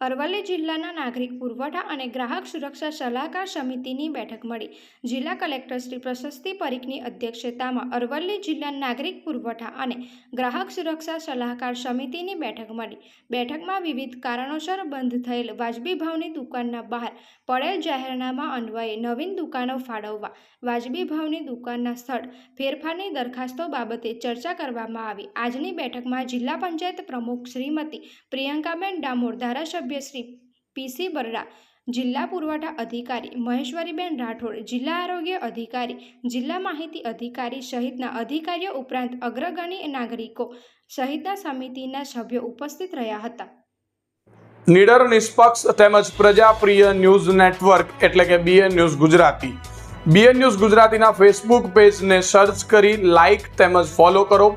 અરવલ્લી જિલ્લાના નાગરિક પુરવઠા અને ગ્રાહક સુરક્ષા સલાહકાર સમિતિની બેઠક મળી. જિલ્લા કલેક્ટર શ્રી પ્રશસ્તિ પરીખની અધ્યક્ષતામાં અરવલ્લી જિલ્લા નાગરિક પુરવઠા અને ગ્રાહક સુરક્ષા સલાહકાર સમિતિની બેઠક મળી. બેઠકમાં વિવિધ કારણોસર બંધ થયેલ વાજબી ભાવની દુકાનના બહાર પડેલ જાહેરનામા અન્વયે નવીન દુકાનો ફાળવવા, વાજબી ભાવની દુકાનના સ્થળ ફેરફારની દરખાસ્તો બાબતે ચર્ચા કરવામાં આવી. આજની બેઠકમાં જિલ્લા પંચાયત પ્રમુખ શ્રીમતી પ્રિયંકાબેન ડામોર ધારાસભ્ય શ્રી પીસી બરડા, જિલ્લા પુરવઠા અધિકારી મહેશ્વરીબેન રાઠોડ, જિલ્લા આરોગ્ય અધિકારી, જિલ્લા માહિતી અધિકારી સહિતના અધિકારીઓ ઉપરાંત અગ્રગણ્ય નાગરિકો સહિતના સમિતિના સભ્યો ઉપસ્થિત રહ્યા હતા. નીડર નિષ્પક્ષ તેમજ પ્રજાપ્રિય ન્યૂઝ નેટવર્ક એટલે કે BN news Gujarati. BN news ગુજરાતીના ફેસબુક પેજને સર્ચ કરી લાઇક તેમજ ફોલો કરો.